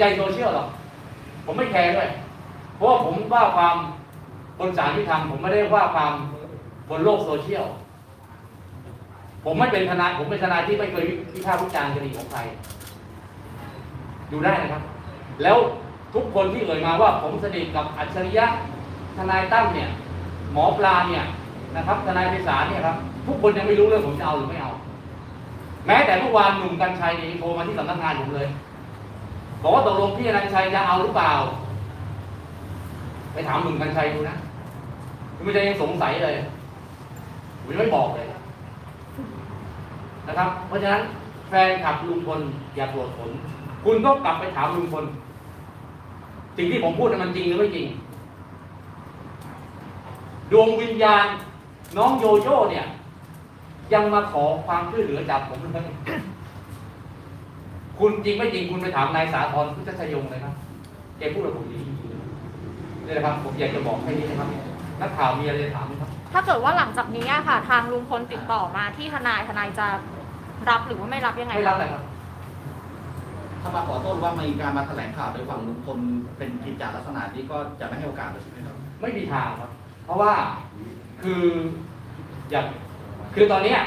ใจโซเชียลหรอก ผมไม่แคร์ด้วย เพราะว่าผมว่าความบนสารที่ทำผมไม่ได้ว่าความบนโลกโซเชียล ผมไม่เป็นทนายผมเป็นทนายที่ไม่เคยวิพากษ์วิจารณ์คดีของใครดูได้นะครับ แล้วทุกคนที่เอ่ยมาว่าผมสนิทกับอัจฉริยะทนายตั้มเนี่ย หมอปลาเนี่ยนะครับ ทนายไพศาลเนี่ยครับทุกคนยังไม่รู้เรื่องผมจะเอาหรือไม่เอา แม้แต่เมื่อวานหนุ่มกัญชัยนี่โทรมาที่สำนักงานผมเลย บอกว่าตกลงพี่อนันชัยจะเอาหรือเปล่า ไปถามหนุ่มกัญชัยดูนะคุณไม่ได้ยังสงสัยเลยผมยังไม่บอกเลย นะครับ เพราะฉะนั้นแฟนขับลุงพลอย่าตรวจผล คุณต้องกลับไปถามลุงพลสิ่งที่ผมพูดมันจริงหรือไม่จริง ดวงวิญญาณน้องโยโย่เนี่ย ยังมาขอความช่วยเหลือจากผมเลย คุณจริงไม่จริงคุณไปถามนายสาธรพุทธชยงเลยครับแกพูดกับผมดีจริงๆนี่แหละครับ ผมอยากจะบอกแค่นี้นะครับ นักข่าวมีอะไรจะถามไหมครับ ถ้าเกิดว่าหลังจากนี้อะค่ะ ทางลุงพลติดต่อมาที่ทนายทนายจะรับหรือว่าไม่รับยังไงไม่รับเลยครับถ้ามาขอโทษว่ามีการมาแถลงข่าวโดยฝั่งลุงพลเป็นกิจจาลักษณะนี้ก็จะไม่ให้โอกาสเลยใช่ไหมครับ ไม่มีทางครับ เพราะว่าคืออยากคือตอนเนี้ย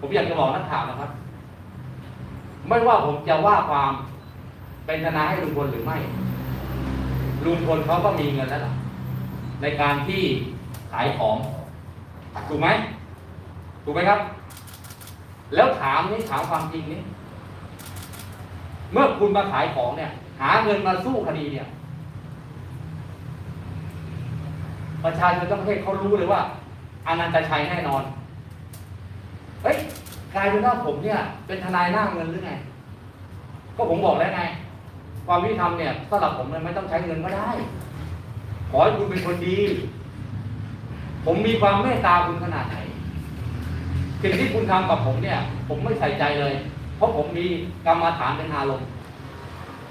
ผมอยากจะบอกนักข่าวนะครับ ไม่ว่าผมจะว่าความเป็นทนายให้ลุงพลหรือไม่ ลุงพลเขาก็มีเงินแล้วล่ะ ในการที่ขายของ ถูกไหม ถูกไหมครับ แล้วถามนี่ถามความจริงนี่เมื่อคุณมาขายของเนี่ย หาเงินมาสู้คดีเนี่ย ประชาชนทั้งประเทศเขารู้เลยว่าอนันตชัยแน่นอน เฮ้ย กลายเป็นว่าผมเนี่ย เป็นทนายหน้าเงินหรือไง ก็ผมบอกแล้วไง ความยุติธรรมเนี่ยสำหรับผมเนี่ยไม่ต้องใช้เงินก็ได้ ขอให้คุณเป็นคนดี ผมมีความเมตตาคุณขนาดไหนสิ่งที่คุณทำกับผมเนี่ย ผมไม่ใส่ใจเลย เพราะผมมีกรรมฐานเป็นอารมณ์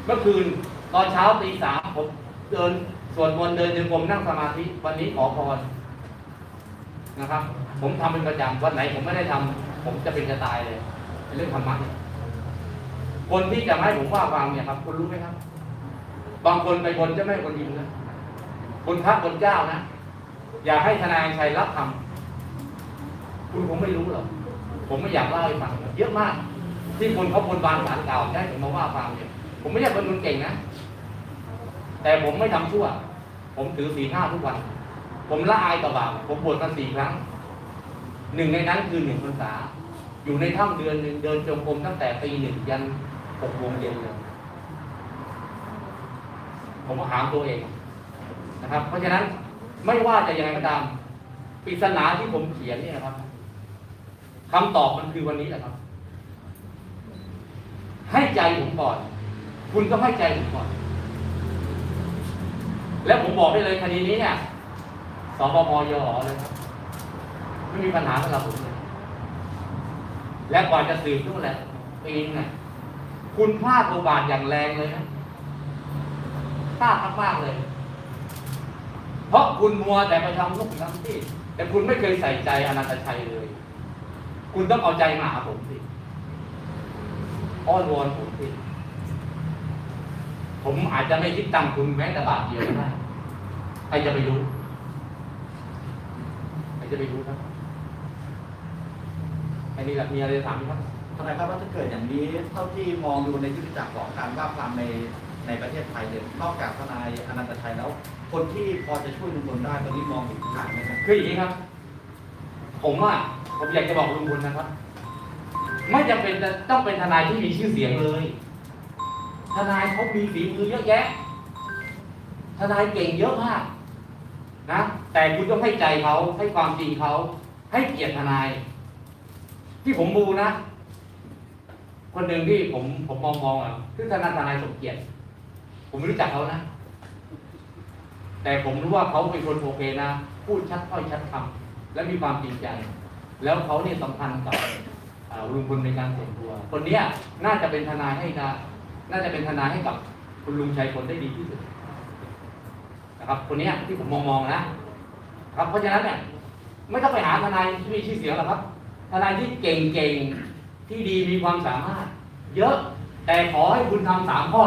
เมื่อคืนตอนเช้าตีสามผมเดินสวดมนต์เดินจงกรมนั่งสมาธิวันนี้ขอพรนะครับ ผมทำเป็นประจำวันไหนผมไม่ได้ทำ ผมจะเป็นจะตายเลยเป็นเรื่องธรรมะเนี่ยคนที่จะให้ผมว่าความเนี่ยครับคุณรู้ไหมครับ บางคนไปบนจะไม่คนยิงนะคนพระคนเจ้านะอยากให้ทนายชัยรับทำคุณคงไม่รู้หรอกผมไม่อยากเล่าให้ฟังเยอะมาก ที่คนเขาบนบานสารเก่าได้ผมมาว่าความเนี่ยผมไม่ใช่คนคนเก่งนะ แต่ผมไม่ทำชั่ว ผมถือสีห้าทุกวัน ผมละอายต่อบาปผมบวชมาสี่ครั้ง หนึ่งในนั้นคือหนึ่งพรรษา อยู่ในถ้ำเดือนหนึ่งเดินจงกรมตั้งแต่ตีหนึ่งยันหกโมงเย็นเลยผมก็ถามตัวเองนะครับ เพราะฉะนั้นไม่ว่าจะยังไงก็ตามปริศนาที่ผมเขียนเนี่ยนะครับคำตอบมันคือวันนี้แหละครับ ให้ใจผมก่อน คุณก็ให้ใจผมก่อน แล้วผมบอกได้เลยคดีนี้เนี่ยสปมยอเลยครับไม่มีปัญหาสำหรับผมเลย และกว่าจะสืบนู่นแหละปีนน่ะคุณพลาดโอกาสอย่างแรงเลยนะพลาดมากๆเลย เพราะคุณมัวแต่ไปทำลูกทำที่ แต่คุณไม่เคยใส่ใจอนันตชัยเลย คุณต้องเอาใจมาหาผมสิอ้อนวอนผมสิผมอาจจะไม่คิดตังค์คุณแม้แต่บาทเดียวก็ได้ใครจะไปรู้ใครจะไปรู้ครับ อันนี้แหละมีอะไรจะถามไหมครับ ทนายครับว่าถ้าเกิดอย่างนี้เท่าที่มองดูในยุทธจักรของการว่าความในในประเทศไทยเนี่ยนอกจากทนายอนันตชัยแล้ว คนที่พอจะช่วยลุงพลได้ตอนนี้มองเห็นทางไหมครับคืออย่างนี้ครับ ผมว่าผมอยากจะบอกลุงพลนะครับ ไม่จำเป็นจะต้องเป็นทนายที่มีชื่อเสียงเลย ทนายเขามีฝีมือเยอะแยะ ทนายเก่งเยอะมากนะ แต่คุณต้องให้ใจเขาให้ความจริงเขาให้เกียรติทนาย ที่ผมดูนะ คนหนึ่งที่ผมผมมองมองอะคือทนายทนายสมเกียรติ ผมไม่รู้จักเขานะ แต่ผมรู้ว่าเขาเป็นคนโอเคนะ พูดชัดถ้อยชัดคำและมีความจริงใจ แล้วเขาเนี่ยสัมพันธ์กับลุงพลในการส่วนตัว คนเนี้ยน่าจะเป็นทนายให้นะน่าจะเป็นทนายให้กับคุณลุงชัยพลได้ดีที่สุดนะครับ คนเนี้ยที่ผมมองมองนะ ครับเพราะฉะนั้นเนี่ยไม่ต้องไปหาทนายที่มีชื่อเสียงหรอกครับ ทนายที่เก่งๆที่ดีมีความสามารถ เยอะแต่ขอให้คุณทำสามข้อ